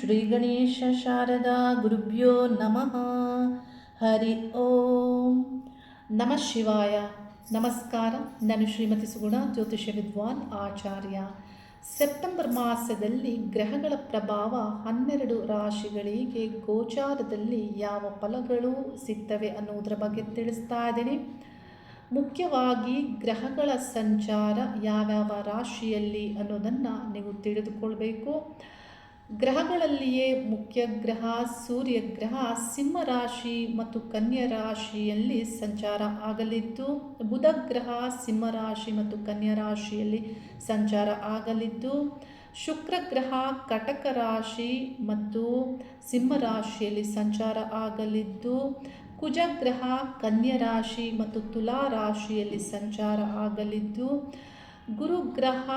ಶ್ರೀ ಗಣೇಶ ಶಾರದಾ ಗುರುಭ್ಯೋ ನಮಃ ಹರಿ ಓಂ ನಮಃ ಶಿವಾಯ ನಮಸ್ಕಾರ ನಾನು ಶ್ರೀಮತಿ ಸುಗುಣ ಜ್ಯೋತಿಷ್ಯ ವಿದ್ವಾನ್ ಆಚಾರ್ಯ. ಸೆಪ್ಟೆಂಬರ್ ಮಾಸದಲ್ಲಿ ಗ್ರಹಗಳ ಪ್ರಭಾವ ಹನ್ನೆರಡು ರಾಶಿಗಳಿಗೆ ಗೋಚಾರದಲ್ಲಿ ಯಾವ ಫಲಗಳು ಸಿಗ್ತವೆ ಅನ್ನೋದರ ಬಗ್ಗೆ ತಿಳಿಸ್ತಾ ಇದ್ದೀನಿ. ಮುಖ್ಯವಾಗಿ ಗ್ರಹಗಳ ಸಂಚಾರ ಯಾವ್ಯಾವ ರಾಶಿಯಲ್ಲಿ ಅನ್ನೋದನ್ನು ನೀವು ತಿಳಿದುಕೊಳ್ಬೇಕು. ಗ್ರಹಗಳಲ್ಲಿಯೇ ಮುಖ್ಯ ಗ್ರಹ, ಸೂರ್ಯ ಗ್ರಹ, ಸಿಂಹ ರಾಶಿ ಮತ್ತು ಕನ್ಯಾ ರಾಶಿಯಲ್ಲಿ ಸಂಚಾರ ಆಗಲಿದ್ದು, ಬುಧ ಗ್ರಹ, ಸಿಂಹ ರಾಶಿ ಮತ್ತು ಕನ್ಯಾ ರಾಶಿಯಲ್ಲಿ ಸಂಚಾರ ಆಗಲಿದ್ದು, ಶುಕ್ರ ಗ್ರಹ, ಕಟಕ ರಾಶಿ ಮತ್ತು ಸಿಂಹ ರಾಶಿಯಲ್ಲಿ ಸಂಚಾರ ಆಗಲಿದ್ದು ಕುಜಗ್ರಹ ರಾಶಿ ಮತ್ತು ತುಲಾ ರಾಶಿಯಲ್ಲಿ ಸಂಚಾರ ಆಗಲಿದ್ದು, ಗುರುಗ್ರಹ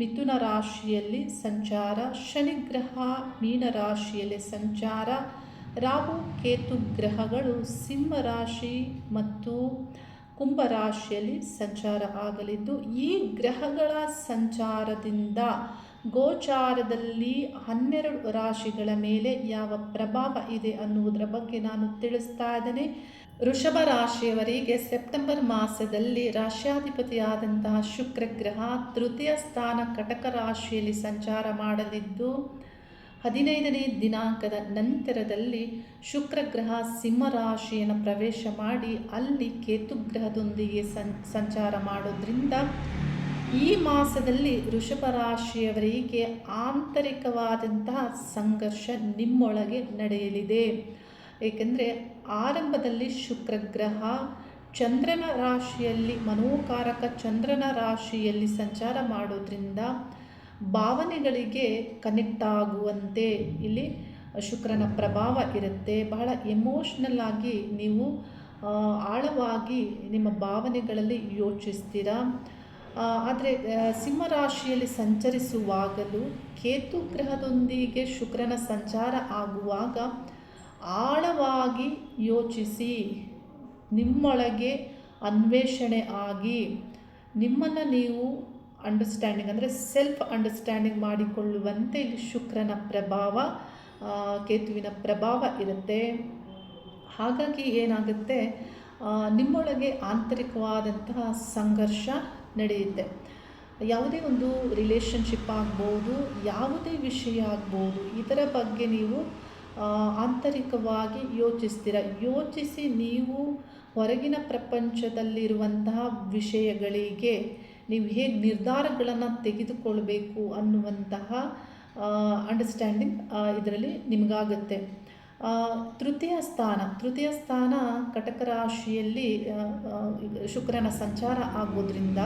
ಮಿಥುನ ರಾಶಿಯಲ್ಲಿ ಸಂಚಾರ, ಶನಿಗ್ರಹ ಮೀನ ರಾಶಿಯಲ್ಲಿ ಸಂಚಾರ, ರಾಹು ಕೇತು ಗ್ರಹಗಳು ಸಿಂಹ ರಾಶಿ ಮತ್ತು ಕುಂಭ ರಾಶಿಯಲ್ಲಿ ಸಂಚಾರ ಆಗಲಿದ್ದು, ಈ ಗ್ರಹಗಳ ಸಂಚಾರದಿಂದ ಗೋಚಾರದಲ್ಲಿ ಹನ್ನೆರಡು ರಾಶಿಗಳ ಮೇಲೆ ಯಾವ ಪ್ರಭಾವ ಇದೆ ಅನ್ನುವುದರ ಬಗ್ಗೆ ನಾನು ತಿಳಿಸ್ತಾ ಇದ್ದೇನೆ. ವೃಷಭ ರಾಶಿಯವರಿಗೆ ಸೆಪ್ಟೆಂಬರ್ ಮಾಸದಲ್ಲಿ ರಾಶ್ಯಾಧಿಪತಿಯಾದಂತಹ ಶುಕ್ರ ಗ್ರಹ ತೃತೀಯ ಸ್ಥಾನ ಕಟಕ ರಾಶಿಯಲ್ಲಿ ಸಂಚಾರ ಮಾಡಲಿದ್ದು, ಹದಿನೈದನೇ ದಿನಾಂಕದ ನಂತರದಲ್ಲಿ ಶುಕ್ರ ಗ್ರಹ ಸಿಂಹ ರಾಶಿಯನ್ನು ಪ್ರವೇಶ ಮಾಡಿ ಅಲ್ಲಿ ಕೇತುಗ್ರಹದೊಂದಿಗೆ ಸಂ, ಸಂಚಾರ ಮಾಡೋದ್ರಿಂದ ಈ ಮಾಸದಲ್ಲಿ ವೃಷಭ ರಾಶಿಯವರಿಗೆ ಆಂತರಿಕವಾದಂತಹ ಸಂಘರ್ಷ ನಿಮ್ಮೊಳಗೆ ನಡೆಯಲಿದೆ. ಏಕೆಂದರೆ ಆರಂಭದಲ್ಲಿ ಶುಕ್ರಗ್ರಹ ಚಂದ್ರನ ರಾಶಿಯಲ್ಲಿ, ಮನೋಕಾರಕ ಚಂದ್ರನ ರಾಶಿಯಲ್ಲಿ ಸಂಚಾರ ಮಾಡೋದ್ರಿಂದ ಭಾವನೆಗಳಿಗೆ ಕನೆಕ್ಟ್ ಆಗುವಂತೆ ಇಲ್ಲಿ ಶುಕ್ರನ ಪ್ರಭಾವ ಇರುತ್ತೆ. ಬಹಳ ಎಮೋಷ್ನಲ್ ಆಗಿ ನೀವು ಆಳವಾಗಿ ನಿಮ್ಮ ಭಾವನೆಗಳಲ್ಲಿ ಯೋಚಿಸ್ತೀರಾ? ಆದರೆ ಸಿಂಹರಾಶಿಯಲ್ಲಿ ಸಂಚರಿಸುವಾಗಲೂ ಕೇತು ಗ್ರಹದೊಂದಿಗೆ ಶುಕ್ರನ ಸಂಚಾರ ಆಗುವಾಗ ಆಳವಾಗಿ ಯೋಚಿಸಿ, ನಿಮ್ಮೊಳಗೆ ಅನ್ವೇಷಣೆ ಆಗಿ ನಿಮ್ಮನ್ನು ನೀವು ಅಂಡರ್ಸ್ಟ್ಯಾಂಡಿಂಗ್ ಅಂದರೆ ಸೆಲ್ಫ್ ಅಂಡರ್ಸ್ಟ್ಯಾಂಡಿಂಗ್ ಮಾಡಿಕೊಳ್ಳುವಂತೆ ಇಲ್ಲಿ ಶುಕ್ರನ ಪ್ರಭಾವ ಕೇತುವಿನ ಪ್ರಭಾವ ಇರುತ್ತೆ. ಹಾಗಾಗಿ ಏನಾಗುತ್ತೆ? ನಿಮ್ಮೊಳಗೆ ಆಂತರಿಕವಾದಂತಹ ಸಂಘರ್ಷ ನಡೆಯುತ್ತೆ. ಯಾವುದೇ ಒಂದು ರಿಲೇಷನ್ಶಿಪ್ ಆಗ್ಬೋದು, ಯಾವುದೇ ವಿಷಯ ಆಗ್ಬೋದು, ಇದರ ಬಗ್ಗೆ ನೀವು ಆಂತರಿಕವಾಗಿ ಯೋಚಿಸ್ತೀರ. ಯೋಚಿಸಿ ನೀವು ಹೊರಗಿನ ಪ್ರಪಂಚದಲ್ಲಿರುವಂತಹ ವಿಷಯಗಳಿಗೆ ನೀವು ಹೇಗೆ ನಿರ್ಧಾರಗಳನ್ನು ತೆಗೆದುಕೊಳ್ಬೇಕು ಅನ್ನುವಂತಹ ಅಂಡರ್ಸ್ಟ್ಯಾಂಡಿಂಗ್ ಇದರಲ್ಲಿ ನಿಮಗಾಗುತ್ತೆ. ತೃತೀಯ ಸ್ಥಾನ ತೃತೀಯ ಸ್ಥಾನ ಕಟಕ ರಾಶಿಯಲ್ಲಿ ಶುಕ್ರನ ಸಂಚಾರ ಆಗೋದ್ರಿಂದ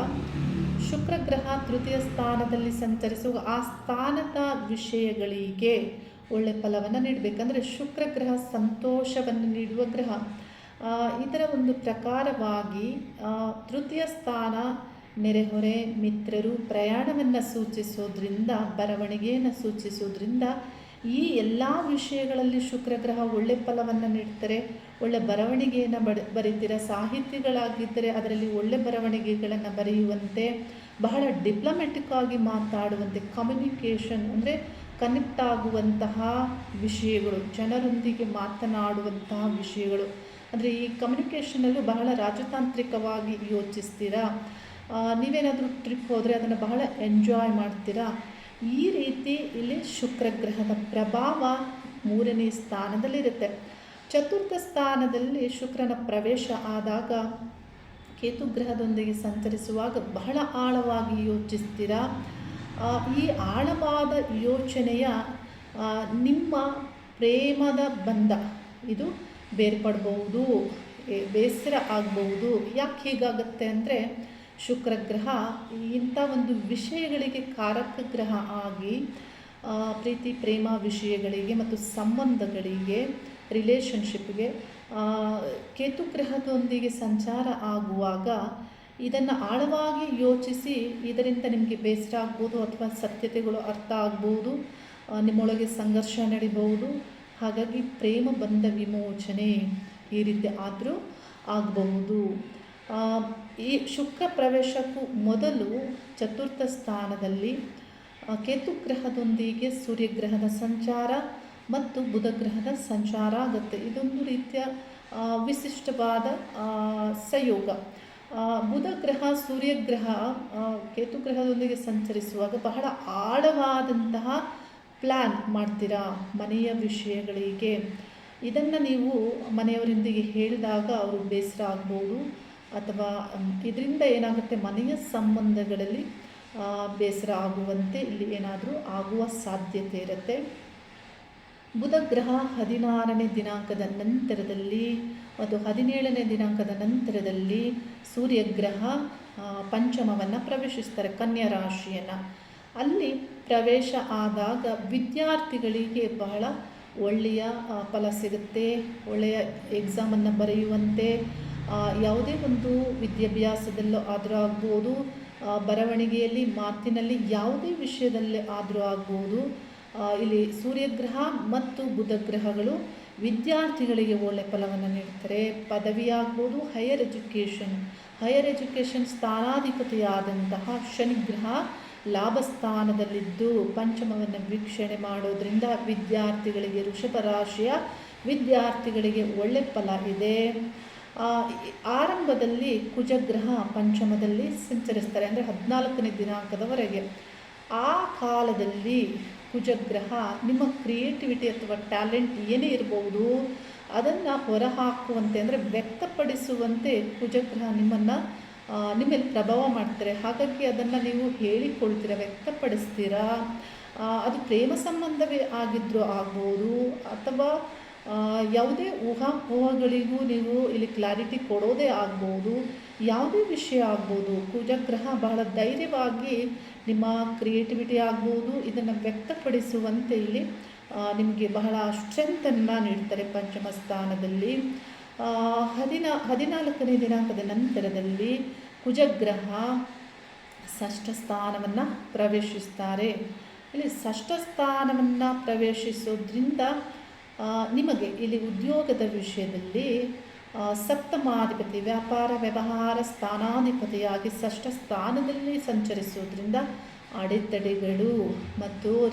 ಶುಕ್ರ ಗ್ರಹ ತೃತೀಯ ಸ್ಥಾನದಲ್ಲಿ ಸಂಚರಿಸುವ ಆ ಸ್ಥಾನದ ವಿಷಯಗಳಿಗೆ ಒಳ್ಳೆ ಫಲವನ್ನು ನೀಡಬೇಕಂದ್ರೆ ಶುಕ್ರ ಗ್ರಹ ಸಂತೋಷವನ್ನು ನೀಡುವ ಗ್ರಹ. ಇದರ ಒಂದು ಪ್ರಕಾರವಾಗಿ ತೃತೀಯ ಸ್ಥಾನ ನೆರೆಹೊರೆ ಮಿತ್ರರು ಪ್ರಯಾಣವನ್ನು ಸೂಚಿಸೋದ್ರಿಂದ, ಬರವಣಿಗೆಯನ್ನು ಸೂಚಿಸೋದ್ರಿಂದ ಈ ಎಲ್ಲ ವಿಷಯಗಳಲ್ಲಿ ಶುಕ್ರ ಗ್ರಹ ಒಳ್ಳೆ ಫಲವನ್ನು ನೀಡ್ತಾರೆ. ಒಳ್ಳೆ ಬರವಣಿಗೆಯನ್ನು ಬಡ, ಬರೀತೀರ? ಸಾಹಿತ್ಯಗಳಾಗಿದ್ದರೆ ಅದರಲ್ಲಿ ಒಳ್ಳೆ ಬರವಣಿಗೆಗಳನ್ನು ಬರೆಯುವಂತೆ, ಬಹಳ ಡಿಪ್ಲೊಮೆಟಿಕ್ ಆಗಿ ಮಾತಾಡುವಂತೆ ಕಮ್ಯುನಿಕೇಷನ್ ಅಂದರೆ ಕನೆಕ್ಟ್ ಆಗುವಂತಹ ವಿಷಯಗಳು, ಜನರೊಂದಿಗೆ ಮಾತನಾಡುವಂತಹ ವಿಷಯಗಳು. ಅಂದರೆ ಈ ಕಮ್ಯುನಿಕೇಷನಲ್ಲೂ ಬಹಳ ರಾಜತಾಂತ್ರಿಕವಾಗಿ ಯೋಚಿಸ್ತೀರಾ? ನೀವೇನಾದರೂ ಟ್ರಿಪ್ ಹೋದರೆ ಅದನ್ನು ಬಹಳ ಎಂಜಾಯ್ ಮಾಡ್ತೀರಾ? ಈ ರೀತಿ ಇಲ್ಲಿ ಶುಕ್ರಗ್ರಹದ ಪ್ರಭಾವ ಮೂರನೇ ಸ್ಥಾನದಲ್ಲಿರುತ್ತೆ. ಚತುರ್ಥ ಸ್ಥಾನದಲ್ಲಿ ಶುಕ್ರನ ಪ್ರವೇಶ ಆದಾಗ ಕೇತು ಗ್ರಹದೊಂದಿಗೆ ಸಂಚರಿಸುವಾಗ ಬಹಳ ಆಳವಾಗಿ ಯೋಚಿಸ್ತೀರಾ. ಈ ಆಳವಾದ ಯೋಚನೆಯ ನಿಮ್ಮ ಪ್ರೇಮದ ಬಂಧ, ಇದು ಬೇರ್ಪಡ್ಬೋದು ಬೇಸರ ಆಗಬಹುದು. ಯಾಕೆ ಹೀಗಾಗುತ್ತೆ ಅಂದರೆ ಶುಕ್ರ ಗ್ರಹ ಇಂಥ ಒಂದು ವಿಷಯಗಳಿಗೆ ಕಾರಕ ಗ್ರಹ ಆಗಿ ಪ್ರೀತಿ, ಪ್ರೇಮ ವಿಷಯಗಳಿಗೆ ಮತ್ತು ಸಂಬಂಧಗಳಿಗೆ ರಿಲೇಷನ್ಶಿಪ್ಗೆ ಕೇತು ಗ್ರಹದೊಂದಿಗೆ ಸಂಚಾರ ಆಗುವಾಗ ಇದನ್ನು ಆಳವಾಗಿ ಯೋಚಿಸಿ ಇದರಿಂದ ನಿಮಗೆ ಬೇಸರ ಆಗ್ಬೋದು ಅಥವಾ ಸತ್ಯತೆಗಳು ಅರ್ಥ ಆಗ್ಬೋದು ನಿಮ್ಮೊಳಗೆ ಸಂಘರ್ಷ ನಡಿಬಹುದು. ಹಾಗಾಗಿ ಪ್ರೇಮ ಬಂಧ ವಿಮೋಚನೆ ಈ ರೀತಿ ಆದರೂ ಆಗಬಹುದು. ಈ ಶುಕ್ರ ಪ್ರವೇಶಕ್ಕೂ ಮೊದಲು ಚತುರ್ಥ ಸ್ಥಾನದಲ್ಲಿ ಕೇತು ಗ್ರಹದೊಂದಿಗೆ ಸೂರ್ಯಗ್ರಹದ ಸಂಚಾರ ಮತ್ತು ಬುಧ ಗ್ರಹದ ಸಂಚಾರ ಆಗುತ್ತೆ. ಇದೊಂದು ರೀತಿಯ ವಿಶಿಷ್ಟವಾದ ಸಂಯೋಗ. ಬುಧ ಗ್ರಹ ಸೂರ್ಯಗ್ರಹ ಕೇತುಗ್ರಹದೊಂದಿಗೆ ಕೇತು ಗ್ರಹದೊಂದಿಗೆ ಸಂಚರಿಸುವಾಗ ಬಹಳ ಆಳವಾದಂತಹ ಪ್ಲ್ಯಾನ್ ಮಾಡ್ತೀರಾ ಮನೆಯ ವಿಷಯಗಳಿಗೆ. ಇದನ್ನು ನೀವು ಮನೆಯವರೊಂದಿಗೆ ಹೇಳಿದಾಗ ಅವರು ಬೇಸರ ಆಗ್ಬೋದು. ಅಥವಾ ಇದರಿಂದ ಏನಾಗುತ್ತೆ? ಮನೆಯ ಸಂಬಂಧಗಳಲ್ಲಿ ಬೇಸರ ಆಗುವಂತೆ ಇಲ್ಲಿ ಏನಾದರೂ ಆಗುವ ಸಾಧ್ಯತೆ ಇರುತ್ತೆ. ಬುಧ ಗ್ರಹ ಹದಿನಾರನೇ ದಿನಾಂಕದ ನಂತರದಲ್ಲಿ ಮತ್ತು ಹದಿನೇಳನೇ ದಿನಾಂಕದ ನಂತರದಲ್ಲಿ ಸೂರ್ಯಗ್ರಹ ಪಂಚಮವನ್ನು ಪ್ರವೇಶಿಸ್ತಾರೆ, ಕನ್ಯಾ ರಾಶಿಯನ್ನು. ಅಲ್ಲಿ ಪ್ರವೇಶ ಆದಾಗ ವಿದ್ಯಾರ್ಥಿಗಳಿಗೆ ಬಹಳ ಒಳ್ಳೆಯ ಫಲ ಸಿಗುತ್ತೆ, ಒಳ್ಳೆಯ ಎಕ್ಸಾಮನ್ನು ಬರೆಯುವಂತೆ ಯಾವುದೇ ಒಂದು ವಿದ್ಯಾಭ್ಯಾಸದಲ್ಲೂ ಆದರೂ ಆಗ್ಬೋದು ಬರವಣಿಗೆಯಲ್ಲಿ ಮಾತಿನಲ್ಲಿ ಯಾವುದೇ ವಿಷಯದಲ್ಲಿ ಆದರೂ ಆಗ್ಬೋದು ಇಲ್ಲಿ ಸೂರ್ಯಗ್ರಹ ಮತ್ತು ಬುಧಗ್ರಹಗಳು ವಿದ್ಯಾರ್ಥಿಗಳಿಗೆ ಒಳ್ಳೆ ಫಲವನ್ನು ನೀಡ್ತಾರೆ. ಪದವಿ ಆಗ್ಬೋದು ಹೈಯರ್ ಎಜುಕೇಷನ್ ಹೈಯರ್ ಎಜುಕೇಷನ್ ಸ್ಥಾನಾಧಿಪತಿಯಾದಂತಹ ಶನಿಗ್ರಹ ಲಾಭ ಸ್ಥಾನದಲ್ಲಿದ್ದು ಪಂಚಮವನ್ನು ವೀಕ್ಷಣೆ ಮಾಡೋದ್ರಿಂದ ವಿದ್ಯಾರ್ಥಿಗಳಿಗೆ ವೃಷಭ ರಾಶಿಯ ವಿದ್ಯಾರ್ಥಿಗಳಿಗೆ ಒಳ್ಳೆ ಫಲ ಇದೆ. ಆರಂಭದಲ್ಲಿ ಕುಜಗ್ರಹ ಪಂಚಮದಲ್ಲಿ ಸಂಚರಿಸ್ತಾರೆ ಅಂದರೆ ಹದಿನಾಲ್ಕನೇ ದಿನಾಂಕದವರೆಗೆ. ಆ ಕಾಲದಲ್ಲಿ ಕುಜಗ್ರಹ ನಿಮ್ಮ ಕ್ರಿಯೇಟಿವಿಟಿ ಅಥವಾ ಟ್ಯಾಲೆಂಟ್ ಏನೇ ಇರಬಹುದು ಅದನ್ನು ಹೊರಹಾಕುವಂತೆ ಅಂದರೆ ವ್ಯಕ್ತಪಡಿಸುವಂತೆ ಕುಜಗ್ರಹ ನಿಮ್ಮನ್ನು ನಿಮ್ಮಲ್ಲಿ ಪ್ರಭಾವ ಮಾಡ್ತಾರೆ. ಹಾಗಾಗಿ ಅದನ್ನು ನೀವು ಹೇಳಿಕೊಳ್ತೀರಾ, ವ್ಯಕ್ತಪಡಿಸ್ತೀರಾ. ಅದು ಪ್ರೇಮ ಸಂಬಂಧವೇ ಆಗಿದ್ದರೂ ಆಗ್ಬೋದು, ಅಥವಾ ಯಾವುದೇ ಊಹಾಪೋಹಗಳಿಗೂ ನೀವು ಇಲ್ಲಿ ಕ್ಲಾರಿಟಿ ಕೊಡೋದೇ ಆಗ್ಬೋದು, ಯಾವುದೇ ವಿಷಯ ಆಗ್ಬೋದು ಕುಜಗ್ರಹ ಬಹಳ ಧೈರ್ಯವಾಗಿ ನಿಮ್ಮ ಕ್ರಿಯೇಟಿವಿಟಿ ಆಗ್ಬೋದು, ಇದನ್ನು ವ್ಯಕ್ತಪಡಿಸುವಂತೆ ಇಲ್ಲಿ ನಿಮಗೆ ಬಹಳ ಸ್ಟ್ರೆಂತನ್ನು ನೀಡ್ತಾರೆ ಪಂಚಮ ಸ್ಥಾನದಲ್ಲಿ. ಹದಿನಾ, ಹದಿನಾಲ್ಕನೇ ದಿನಾಂಕದ ನಂತರದಲ್ಲಿ ಕುಜಗ್ರಹ ಷಷ್ಠ ಸ್ಥಾನವನ್ನು ಪ್ರವೇಶಿಸ್ತಾರೆ. ಇಲ್ಲಿ ಷಷ್ಠ ಸ್ಥಾನವನ್ನು ಪ್ರವೇಶಿಸೋದ್ರಿಂದ ನಿಮಗೆ ಇಲ್ಲಿ ಉದ್ಯೋಗದ ವಿಷಯದಲ್ಲಿ ಸಪ್ತಮಾಧಿಪತಿ ವ್ಯಾಪಾರ ವ್ಯವಹಾರ ಸ್ಥಾನಾಧಿಪತಿಯಾಗಿ ಷಷ್ಠ ಸ್ಥಾನದಲ್ಲಿ ಸಂಚರಿಸುವುದರಿಂದ ಅಡೆತಡೆಗಳು ಮತ್ತು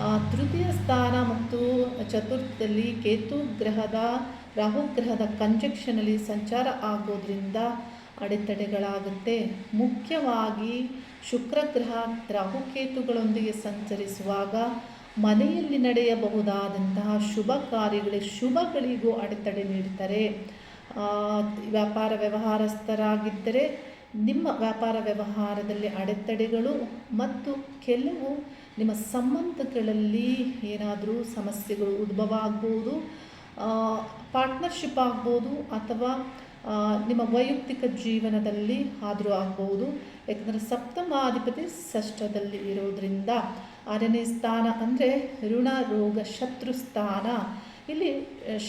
ಆ, ತೃತೀಯ ಸ್ಥಾನ ಮತ್ತು ಚತುರ್ಥದಲ್ಲಿ ಕೇತು ಗ್ರಹದ ರಾಹು ಗ್ರಹದ ಕಂಜಕ್ಷನಲ್ಲಿ ಸಂಚಾರ ಆಗೋದ್ರಿಂದ ಅಡೆತಡೆಗಳಾಗುತ್ತೆ. ಮುಖ್ಯವಾಗಿ ಶುಕ್ರಗ್ರಹ ರಾಹುಕೇತುಗಳೊಂದಿಗೆ ಸಂಚರಿಸುವಾಗ ಮನೆಯಲ್ಲಿ ನಡೆಯಬಹುದಾದಂತಹ ಶುಭ ಕಾರ್ಯಗಳಿಗೆ ಶುಭಗಳಿಗೂ ಅಡೆತಡೆ ನೀಡ್ತಾರೆ. ವ್ಯಾಪಾರ ವ್ಯವಹಾರಸ್ಥರಾಗಿದ್ದರೆ ನಿಮ್ಮ ವ್ಯಾಪಾರ ವ್ಯವಹಾರದಲ್ಲಿ ಅಡೆತಡೆಗಳು ಮತ್ತು ಕೆಲವು ನಿಮ್ಮ ಸಂಬಂಧಗಳಲ್ಲಿ ಏನಾದರೂ ಸಮಸ್ಯೆಗಳು ಉದ್ಭವ ಆಗ್ಬೋದು ಪಾರ್ಟ್ನರ್ಶಿಪ್ ಆಗ್ಬೋದು ಅಥವಾ ನಿಮ್ಮ ವೈಯಕ್ತಿಕ ಜೀವನದಲ್ಲಿ ಆದರೂ ಆಗ್ಬೋದು. ಯಾಕಂದರೆ ಸಪ್ತಮಾಧಿಪತಿ ಷಷ್ಠದಲ್ಲಿ ಇರೋದ್ರಿಂದ ಆರನೇ ಸ್ಥಾನ ಅಂದರೆ ಋಣ, ರೋಗ, ಶತ್ರು ಸ್ಥಾನ. ಇಲ್ಲಿ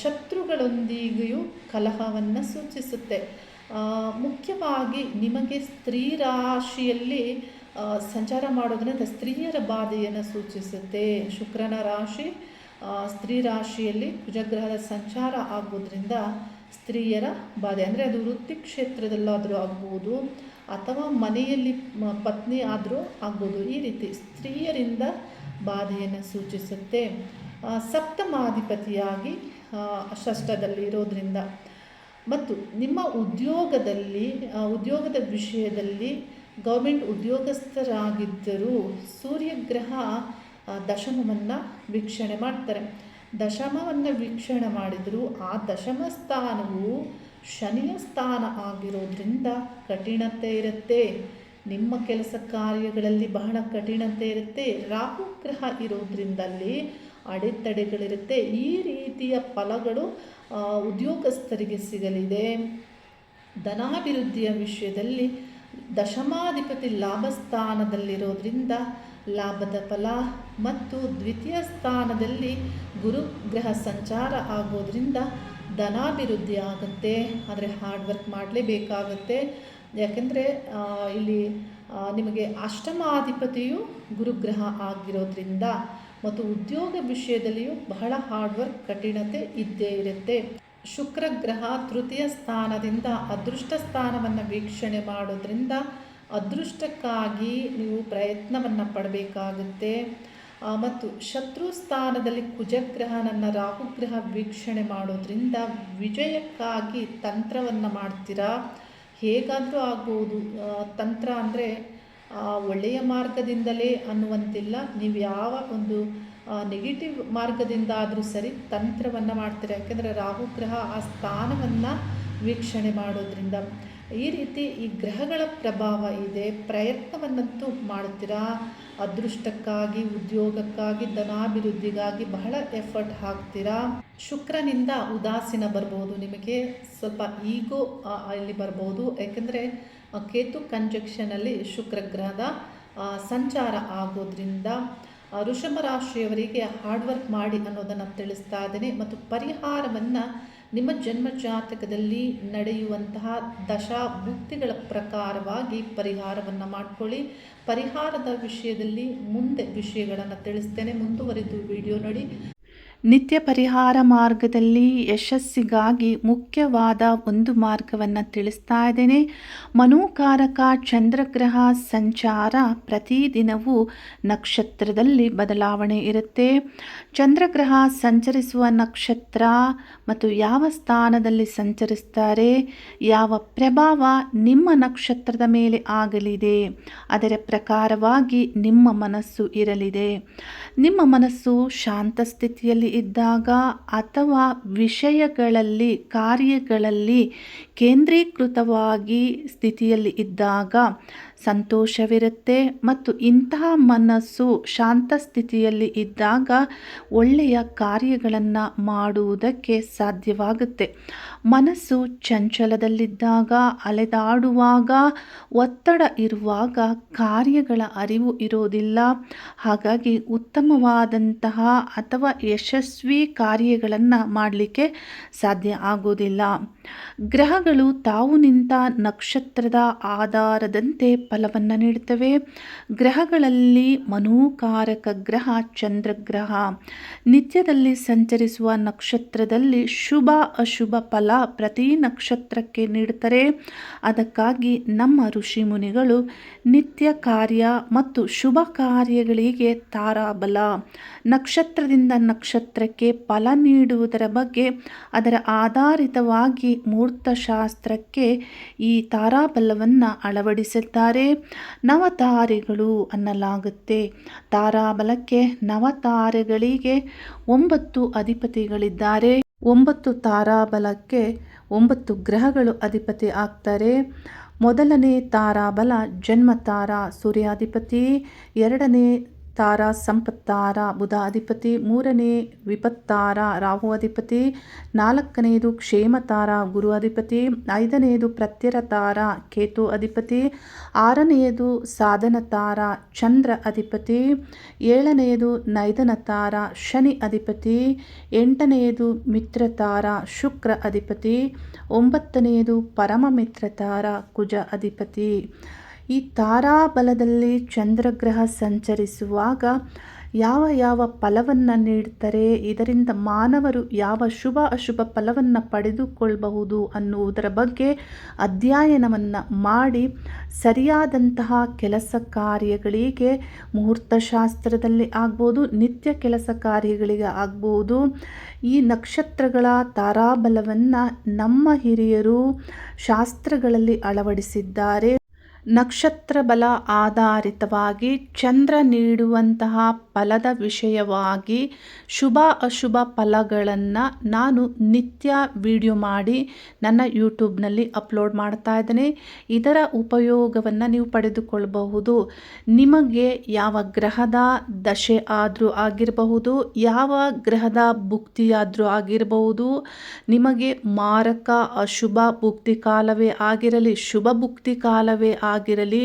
ಶತ್ರುಗಳೊಂದಿಗೆಯೂ ಕಲಹವನ್ನು ಸೂಚಿಸುತ್ತೆ. ಮುಖ್ಯವಾಗಿ ನಿಮಗೆ ಸ್ತ್ರೀ ರಾಶಿಯಲ್ಲಿ ಸಂಚಾರ ಮಾಡೋದ್ರಿಂದ ಸ್ತ್ರೀಯರ ಬಾಧೆಯನ್ನು ಸೂಚಿಸುತ್ತೆ. ಶುಕ್ರನ ರಾಶಿ ಸ್ತ್ರೀ ರಾಶಿಯಲ್ಲಿ ಕುಜಗ್ರಹದ ಸಂಚಾರ ಆಗೋದ್ರಿಂದ ಸ್ತ್ರೀಯರ ಬಾಧೆ. ಅಂದರೆ ಅದು ವೃತ್ತಿ ಕ್ಷೇತ್ರದಲ್ಲಾದರೂ ಆಗ್ಬೋದು. ಅಥವಾ ಮನೆಯಲ್ಲಿ ಪತ್ನಿ ಆದರೂ ಆಗ್ಬೋದು. ಈ ರೀತಿ ಸ್ತ್ರೀಯರಿಂದ ಬಾಧೆಯನ್ನು ಸೂಚಿಸುತ್ತೆ. ಸಪ್ತಮಾಧಿಪತಿಯಾಗಿ ಷಷ್ಠದಲ್ಲಿ ಇರೋದರಿಂದ. ಮತ್ತು ನಿಮ್ಮ ಉದ್ಯೋಗದಲ್ಲಿ ಉದ್ಯೋಗದ ವಿಷಯದಲ್ಲಿ ಗೌರ್ಮೆಂಟ್ ಉದ್ಯೋಗಸ್ಥರಾಗಿದ್ದರೂ ಸೂರ್ಯಗ್ರಹ ದಶಮವನ್ನು ವೀಕ್ಷಣೆ ಮಾಡ್ತಾರೆ. ದಶಮವನ್ನು ವೀಕ್ಷಣೆ ಮಾಡಿದರೂ, ಆ ದಶಮ ಸ್ಥಾನವು ಶನಿಯ ಸ್ಥಾನ ಆಗಿರೋದ್ರಿಂದ ಕಠಿಣತೆ ಇರುತ್ತೆ. ನಿಮ್ಮ ಕೆಲಸ ಕಾರ್ಯಗಳಲ್ಲಿ ಬಹಳ ಕಠಿಣತೆ ಇರುತ್ತೆ. ರಾಹು ಗ್ರಹ ಇರೋದ್ರಿಂದಲ್ಲಿ ಅಡೆತಡೆಗಳಿರುತ್ತೆ. ಈ ರೀತಿಯ ಫಲಗಳು ಉದ್ಯೋಗಸ್ಥರಿಗೆ ಸಿಗಲಿದೆ. ಧನಾಭಿವೃದ್ಧಿಯ ವಿಷಯದಲ್ಲಿ ದಶಮಾಧಿಪತಿ ಲಾಭ ಸ್ಥಾನದಲ್ಲಿರೋದ್ರಿಂದ ಲಾಭದ ಫಲ ಮತ್ತು ದ್ವಿತೀಯ ಸ್ಥಾನದಲ್ಲಿ ಗುರು ಗ್ರಹ ಸಂಚಾರ ಆಗೋದ್ರಿಂದ ಧನಾಭಿವೃದ್ಧಿ ಆಗುತ್ತೆ. ಆದರೆ ಹಾರ್ಡ್ ವರ್ಕ್ ಮಾಡಲೇಬೇಕಾಗುತ್ತೆ ಯಾಕೆಂದರೆ ಇಲ್ಲಿ ನಿಮಗೆ ಅಷ್ಟಮಾಧಿಪತಿಯು ಗುರುಗ್ರಹ ಆಗಿರೋದ್ರಿಂದ ಮತ್ತು ಉದ್ಯೋಗ ವಿಷಯದಲ್ಲಿಯೂ ಬಹಳ ಹಾರ್ಡ್ ವರ್ಕ್ ಕಠಿಣತೆ ಇದ್ದೇ ಇರುತ್ತೆ. ಶುಕ್ರ ಗ್ರಹ ತೃತೀಯ ಸ್ಥಾನದಿಂದ ಅದೃಷ್ಟ ಸ್ಥಾನವನ್ನು ವೀಕ್ಷಣೆ ಮಾಡೋದ್ರಿಂದ ಅದೃಷ್ಟಕ್ಕಾಗಿ ನೀವು ಪ್ರಯತ್ನವನ್ನು ಪಡಬೇಕಾಗುತ್ತೆ. ಮತ್ತು ಶತ್ರು ಸ್ಥಾನದಲ್ಲಿ ಕುಜಗ್ರಹ ನನ್ನ ರಾಹುಗ್ರಹ ವೀಕ್ಷಣೆ ಮಾಡೋದ್ರಿಂದ ವಿಜಯಕ್ಕಾಗಿ ತಂತ್ರವನ್ನು ಮಾಡ್ತೀರಾ? ಹೇಗಾದರೂ ಆಗ್ಬೋದು. ತಂತ್ರ ಅಂದರೆ ಒಳ್ಳೆಯ ಮಾರ್ಗದಿಂದಲೇ ಅನ್ನುವಂತಿಲ್ಲ. ನೀವು ಯಾವ ಒಂದು ನೆಗೆಟಿವ್ ಮಾರ್ಗದಿಂದ ಆದರೂ ಸರಿ ತಂತ್ರವನ್ನು ಮಾಡ್ತೀರಾ. ಯಾಕೆಂದರೆ ರಾಹುಗ್ರಹ ಆ ಸ್ಥಾನವನ್ನು ವೀಕ್ಷಣೆ ಮಾಡೋದ್ರಿಂದ. ಈ ರೀತಿ ಈ ಗ್ರಹಗಳ ಪ್ರಭಾವ ಇದೆ, ಪ್ರಯತ್ನವನ್ನಂತೂ ಮಾಡ್ತೀರಾ? ಅದೃಷ್ಟಕ್ಕಾಗಿ, ಉದ್ಯೋಗಕ್ಕಾಗಿ, ಧನಾಭಿವೃದ್ಧಿಗಾಗಿ ಬಹಳ ಎಫರ್ಟ್ ಹಾಕ್ತೀರಾ? ಶುಕ್ರನಿಂದ ಉದಾಸೀನ ಬರ್ಬೋದು ನಿಮಗೆ, ಸ್ವಲ್ಪ ಈಗೋ ಅಲ್ಲಿ ಬರ್ಬೋದು. ಯಾಕೆಂದರೆ ಕೇತು ಕಂಜಕ್ಷನಲ್ಲಿ ಶುಕ್ರ ಗ್ರಹದ ಸಂಚಾರ ಆಗೋದ್ರಿಂದ ಋಷಭ ರಾಶಿಯವರಿಗೆ ಹಾರ್ಡ್ ವರ್ಕ್ ಮಾಡಿ ಅನ್ನೋದನ್ನು ತಿಳಿಸ್ತಾ ಇದ್ದೇನೆ. ಮತ್ತು ಪರಿಹಾರವನ್ನು ನಿಮ್ಮ ಜನ್ಮ ಜಾತಕದಲ್ಲಿ ನಡೆಯುವಂತಹ ದಶಾ ಭುಕ್ತಿಗಳ ಪ್ರಕಾರವಾಗಿ ಪರಿಹಾರವನ್ನು ಮಾಡ್ಕೊಳ್ಳಿ. ಪರಿಹಾರದ ವಿಷಯದಲ್ಲಿ ಮುಂದೆ ವಿಷಯಗಳನ್ನು ತಿಳಿಸ್ತೇನೆ. ಮುಂದುವರಿದು ವಿಡಿಯೋ ನೋಡಿ. ನಿತ್ಯ ಪರಿಹಾರ ಮಾರ್ಗದಲ್ಲಿ ಯಶಸ್ಸಿಗಾಗಿ ಮುಖ್ಯವಾದ ಒಂದು ಮಾರ್ಗವನ್ನು ತಿಳಿಸ್ತಾ ಇದ್ದೇನೆ. ಮನೋಕಾರಕ ಚಂದ್ರಗ್ರಹ ಸಂಚಾರ ಪ್ರತಿದಿನವೂ ನಕ್ಷತ್ರದಲ್ಲಿ ಬದಲಾವಣೆ ಇರುತ್ತೆ. ಚಂದ್ರಗ್ರಹ ಸಂಚರಿಸುವ ನಕ್ಷತ್ರ ಮತ್ತು ಯಾವ ಸ್ಥಾನದಲ್ಲಿ ಸಂಚರಿಸ್ತಾರೆ, ಯಾವ ಪ್ರಭಾವ ನಿಮ್ಮ ನಕ್ಷತ್ರದ ಮೇಲೆ ಆಗಲಿದೆ, ಅದರ ಪ್ರಕಾರವಾಗಿ ನಿಮ್ಮ ಮನಸ್ಸು ಇರಲಿದೆ. ನಿಮ್ಮ ಮನಸ್ಸು ಶಾಂತ ಸ್ಥಿತಿಯಲ್ಲಿ ಇದ್ದಾಗ ಅಥವಾ ವಿಷಯಗಳಲ್ಲಿ, ಕಾರ್ಯಗಳಲ್ಲಿ ಕೇಂದ್ರೀಕೃತವಾಗಿ ಸ್ಥಿತಿಯಲ್ಲಿ ಇದ್ದಾಗ ಸಂತೋಷವಿರುತ್ತೆ ಮತ್ತು ಇಂತಹ ಮನಸ್ಸು ಶಾಂತ ಸ್ಥಿತಿಯಲ್ಲಿ ಇದ್ದಾಗ ಒಳ್ಳೆಯ ಕಾರ್ಯಗಳನ್ನು ಮಾಡುವುದಕ್ಕೆ ಸಾಧ್ಯವಾಗುತ್ತೆ. ಮನಸ್ಸು ಚಂಚಲದಲ್ಲಿದ್ದಾಗ, ಅಲೆದಾಡುವಾಗ, ಒತ್ತಡ ಇರುವಾಗ ಕಾರ್ಯಗಳ ಅರಿವು ಇರೋದಿಲ್ಲ. ಹಾಗಾಗಿ ಉತ್ತಮವಾದಂತಹ ಅಥವಾ ಯಶಸ್ವಿ ಕಾರ್ಯಗಳನ್ನು ಮಾಡಲಿಕ್ಕೆ ಸಾಧ್ಯ ಆಗೋದಿಲ್ಲ. ಗ್ರಹಗಳು ತಾವು ನಿಂತ ನಕ್ಷತ್ರದ ಆಧಾರದಂತೆ ಫಲವನ್ನು ನೀಡುತ್ತವೆ. ಗ್ರಹಗಳಲ್ಲಿ ಮನೋಕಾರಕ ಗ್ರಹ ಚಂದ್ರಗ್ರಹ. ನಿತ್ಯದಲ್ಲಿ ಸಂಚರಿಸುವ ನಕ್ಷತ್ರದಲ್ಲಿ ಶುಭ, ಅಶುಭ ಫಲ ಪ್ರತಿ ನಕ್ಷತ್ರಕ್ಕೆ ನೀಡುತ್ತಾರೆ. ಅದಕ್ಕಾಗಿ ನಮ್ಮ ಋಷಿ ಮುನಿಗಳು ನಿತ್ಯ ಕಾರ್ಯ ಮತ್ತು ಶುಭ ಕಾರ್ಯಗಳಿಗೆ ತಾರಾಬಲ. ನಕ್ಷತ್ರದಿಂದ ನಕ್ಷತ್ರಕ್ಕೆ ಫಲ ನೀಡುವುದರ ಬಗ್ಗೆ ಅದರ ಆಧಾರಿತವಾಗಿ ಮೂರ್ತಶಾಸ್ತ್ರಕ್ಕೆ ಈ ತಾರಾಬಲವನ್ನು ಅಳವಡಿಸಿದ್ದಾರೆ. ನವತಾರೆಗಳು ಅನ್ನಲಾಗುತ್ತೆ. ತಾರಾಬಲಕ್ಕೆ ನವತಾರೆಗಳಿಗೆ ಒಂಬತ್ತು ಅಧಿಪತಿಗಳಿದ್ದಾರೆ. ಒಂಬತ್ತು ತಾರಾಬಲಕ್ಕೆ ಒಂಬತ್ತು ಗ್ರಹಗಳು ಅಧಿಪತಿ ಆಗ್ತಾರೆ. ಮೊದಲನೇ ತಾರಾಬಲ ಜನ್ಮ ತಾರಾ ಸೂರ್ಯಾಧಿಪತಿ ಎರಡನೇ ತಾರ ಸಂಪತ್ತಾರ ಬುಧ ಅಧಿಪತಿ ಮೂರನೇ ವಿಪತ್ತಾರ ರಾಹು ಅಧಿಪತಿ ನಾಲ್ಕನೆಯದು ಕ್ಷೇಮತಾರ ಗುರು ಅಧಿಪತಿ ಐದನೆಯದು ಪ್ರತ್ಯರತಾರ, ಕೇತು ಅಧಿಪತಿ ಆರನೆಯದು ಸಾಧನ ತಾರ ಚಂದ್ರ ಅಧಿಪತಿ ಏಳನೆಯದು ನೈದನತಾರ, ಶನಿ ಅಧಿಪತಿ ಎಂಟನೆಯದು ಮಿತ್ರತಾರ, ಶುಕ್ರ ಅಧಿಪತಿ ಒಂಬತ್ತನೆಯದು ಪರಮ ಮಿತ್ರತಾರ ಕುಜ ಅಧಿಪತಿ. ಈ ತಾರಾಬಲದಲ್ಲಿ ಚಂದ್ರಗ್ರಹ ಸಂಚರಿಸುವಾಗ ಯಾವ ಯಾವ ಫಲವನ್ನು ನೀಡ್ತಾರೆ, ಇದರಿಂದ ಮಾನವರು ಯಾವ ಶುಭ ಅಶುಭ ಫಲವನ್ನು ಪಡೆದುಕೊಳ್ಳಬಹುದು ಅನ್ನುವುದರ ಬಗ್ಗೆ ಅಧ್ಯಯನವನ್ನು ಮಾಡಿ ಸರಿಯಾದಂತಹ ಕೆಲಸ ಕಾರ್ಯಗಳಿಗೆ, ಮುಹೂರ್ತಶಾಸ್ತ್ರದಲ್ಲಿ ಆಗ್ಬೋದು, ನಿತ್ಯ ಕೆಲಸ ಕಾರ್ಯಗಳಿಗೆ ಆಗ್ಬೋದು, ಈ ನಕ್ಷತ್ರಗಳ ತಾರಾಬಲವನ್ನು ನಮ್ಮ ಹಿರಿಯರು ಶಾಸ್ತ್ರಗಳಲ್ಲಿ ಅಳವಡಿಸಿದ್ದಾರೆ. ನಕ್ಷತ್ರ ಬಲ ಆಧಾರಿತವಾಗಿ ಚಂದ್ರ ನೀಡುವಂತಹ ಫಲದ ವಿಷಯವಾಗಿ ಶುಭ ಅಶುಭ ಫಲಗಳನ್ನು ನಾನು ನಿತ್ಯ ವಿಡಿಯೋ ಮಾಡಿ ನನ್ನ ಯೂಟ್ಯೂಬ್ನಲ್ಲಿ ಅಪ್ಲೋಡ್ ಮಾಡ್ತಾ ಇದ್ದೇನೆ. ಇದರ ಉಪಯೋಗವನ್ನು ನೀವು ಪಡೆದುಕೊಳ್ಳಬಹುದು ನಿಮಗೆ ಯಾವ ಗ್ರಹದ ದಶೆ ಆದರೂ ಆಗಿರಬಹುದು, ಯಾವ ಗ್ರಹದ ಭುಕ್ತಿಯಾದರೂ ಆಗಿರಬಹುದು, ನಿಮಗೆ ಮಾರಕ ಅಶುಭ ಭುಕ್ತಿ ಕಾಲವೇ ಆಗಿರಲಿ, ಶುಭ ಭುಕ್ತಿ ಕಾಲವೇ ಆಗಿರಲಿ,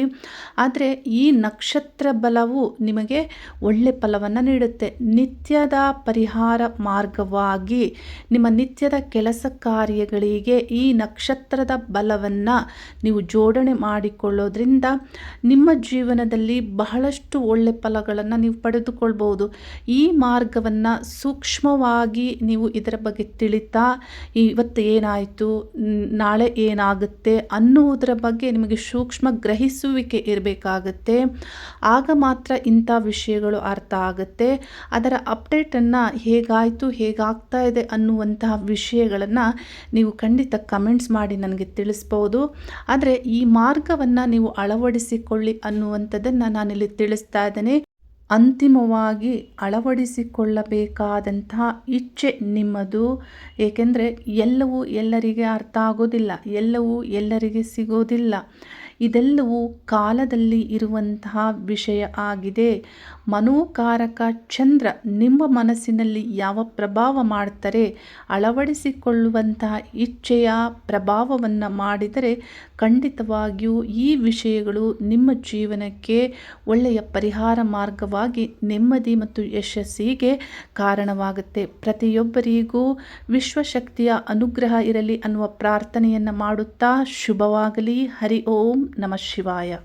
ಆದರೆ ಈ ನಕ್ಷತ್ರ ಬಲವು ನಿಮಗೆ ಒಳ್ಳೆ ಫಲವನ್ನು ನೀಡುತ್ತೆ. ನಿತ್ಯದ ಪರಿಹಾರ ಮಾರ್ಗವಾಗಿ ನಿಮ್ಮ ನಿತ್ಯದ ಕೆಲಸ ಕಾರ್ಯಗಳಿಗೆ ಈ ನಕ್ಷತ್ರದ ಬಲವನ್ನು ನೀವು ಜೋಡಣೆ ಮಾಡಿಕೊಳ್ಳೋದ್ರಿಂದ ನಿಮ್ಮ ಜೀವನದಲ್ಲಿ ಬಹಳಷ್ಟು ಒಳ್ಳೆ ಫಲಗಳನ್ನು ನೀವು ಪಡೆದುಕೊಳ್ಬೋದು ಈ ಮಾರ್ಗವನ್ನು ಸೂಕ್ಷ್ಮವಾಗಿ ನೀವು ಇದರ ಬಗ್ಗೆ ತಿಳಿತಾ, ಇವತ್ತು ಏನಾಯಿತು? ನಾಳೆ ಏನಾಗುತ್ತೆ? ಅನ್ನುವುದರ ಬಗ್ಗೆ ನಿಮಗೆ ಸೂಕ್ಷ್ಮ ಗ್ರಹಿಸುವಿಕೆ ಇರಬೇಕಾಗತ್ತೆ. ಆಗ ಮಾತ್ರ ಇಂಥ ವಿಷಯಗಳು ಅರ್ಥ ಆಗುತ್ತೆ ಅದರ ಅಪ್ಡೇಟನ್ನು ಹೇಗಾಯಿತು, ಹೇಗಾಗ್ತಾ ಇದೆ ಅನ್ನುವಂತಹ ವಿಷಯಗಳನ್ನು ನೀವು ಖಂಡಿತ ಕಮೆಂಟ್ಸ್ ಮಾಡಿ ನನಗೆ ತಿಳಿಸ್ಬೋದು. ಆದರೆ ಈ ಮಾರ್ಗವನ್ನು ನೀವು ಅಳವಡಿಸಿಕೊಳ್ಳಿ ಅನ್ನುವಂಥದ್ದನ್ನು ನಾನಿಲ್ಲಿ ತಿಳಿಸ್ತಾ ಇದ್ದೇನೆ. ಅಂತಿಮವಾಗಿ ಅಳವಡಿಸಿಕೊಳ್ಳಬೇಕಾದಂತಹ ಇಚ್ಛೆ ನಿಮ್ಮದು. ಏಕೆಂದರೆ ಎಲ್ಲವೂ ಎಲ್ಲರಿಗೆ ಅರ್ಥ ಆಗೋದಿಲ್ಲ, ಎಲ್ಲವೂ ಎಲ್ಲರಿಗೆ ಸಿಗೋದಿಲ್ಲ. ಇದೆಲ್ಲವೂ ಕಾಲದಲ್ಲಿ ಇರುವಂತಹ ವಿಷಯ ಆಗಿದೆ. ಮನೋಕಾರಕ ಚಂದ್ರ ನಿಮ್ಮ ಮನಸ್ಸಿನಲ್ಲಿ ಯಾವ ಪ್ರಭಾವ ಮಾಡ್ತಾರೆ ಅಳವಡಿಸಿಕೊಳ್ಳುವಂತಹ ಇಚ್ಛೆಯ ಪ್ರಭಾವವನ್ನು ಮಾಡಿದರೆ ಖಂಡಿತವಾಗಿಯೂ ಈ ವಿಷಯಗಳು ನಿಮ್ಮ ಜೀವನಕ್ಕೆ ಒಳ್ಳೆಯ ಪರಿಹಾರ ಮಾರ್ಗವಾಗಿ ನೆಮ್ಮದಿ ಮತ್ತು ಯಶಸ್ಸಿಗೆ ಕಾರಣವಾಗುತ್ತೆ. ಪ್ರತಿಯೊಬ್ಬರಿಗೂ ವಿಶ್ವಶಕ್ತಿಯ ಅನುಗ್ರಹ ಇರಲಿ ಅನ್ನುವ ಪ್ರಾರ್ಥನೆಯನ್ನು ಮಾಡುತ್ತಾ ಶುಭವಾಗಲಿ. ಹರಿ ಓಂ ನಮಃ ಶಿವಾಯ.